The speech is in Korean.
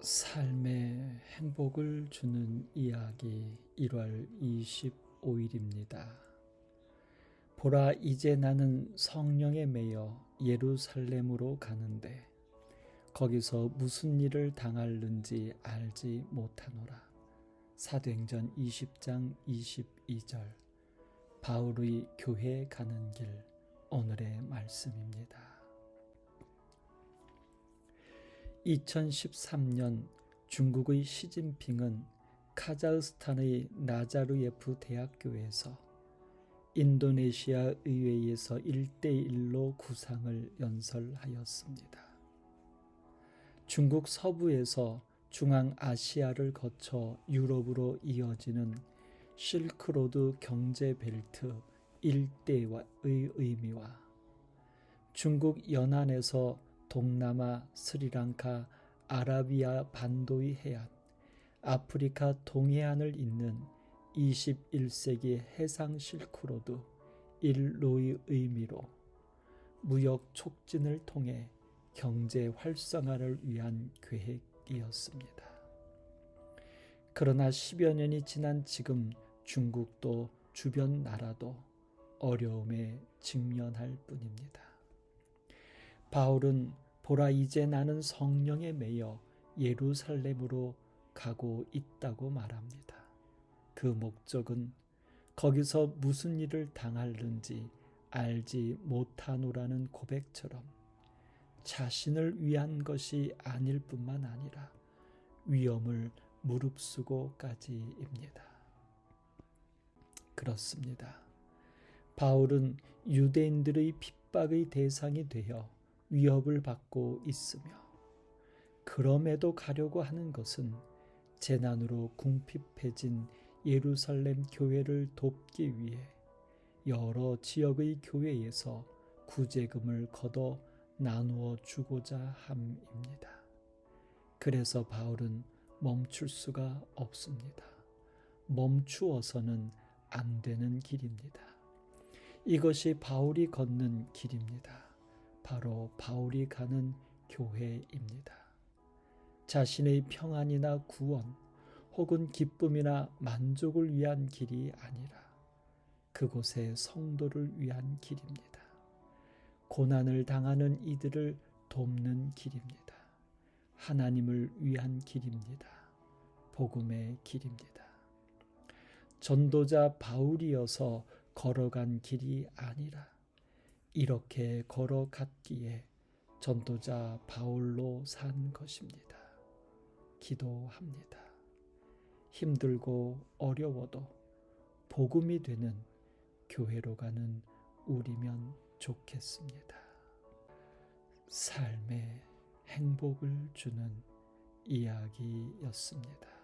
삶에 행복을 주는 이야기 1월 25일입니다. 보라 이제 나는 성령에 매여 예루살렘으로 가는데 거기서 무슨 일을 당할는지 알지 못하노라. 사도행전 20장 22절 바울의 교회 가는 길 오늘의 말씀입니다. 2013년 중국의 시진핑은 카자흐스탄의 나자르예프 대학교에서 인도네시아 의회에서 1대1로 구상을 연설하였습니다. 중국 서부에서 중앙아시아를 거쳐 유럽으로 이어지는 실크로드 경제벨트 일대의 의미와 중국 연안에서 동남아, 스리랑카, 아라비아 반도의 해안, 아프리카 동해안을 잇는 21세기 해상 실크로드 일로의 의미로 무역 촉진을 통해 경제 활성화를 위한 계획이었습니다. 그러나 10여 년이 지난 지금 중국도 주변 나라도 어려움에 직면할 뿐입니다. 바울은 보라 이제 나는 성령에 매여 예루살렘으로 가고 있다고 말합니다. 그 목적은 거기서 무슨 일을 당할는지 알지 못하노라는 고백처럼 자신을 위한 것이 아닐 뿐만 아니라 위험을 무릅쓰고까지입니다. 그렇습니다. 바울은 유대인들의 핍박의 대상이 되어 위협을 받고 있으며 그럼에도 가려고 하는 것은 재난으로 궁핍해진 예루살렘 교회를 돕기 위해 여러 지역의 교회에서 구제금을 걷어 나누어 주고자 함입니다. 그래서 바울은 멈출 수가 없습니다. 멈추어서는 안 되는 길입니다. 이것이 바울이 걷는 길입니다. 바로 바울이 가는 교회입니다. 자신의 평안이나 구원 혹은 기쁨이나 만족을 위한 길이 아니라 그곳의 성도를 위한 길입니다. 고난을 당하는 이들을 돕는 길입니다. 하나님을 위한 길입니다. 복음의 길입니다. 전도자 바울이어서 걸어간 길이 아니라 이렇게 걸어갔기에 전도자 바울로 산 것입니다. 기도합니다. 힘들고 어려워도 복음이 되는 교회로 가는 우리면 좋겠습니다. 삶에 행복을 주는 이야기였습니다.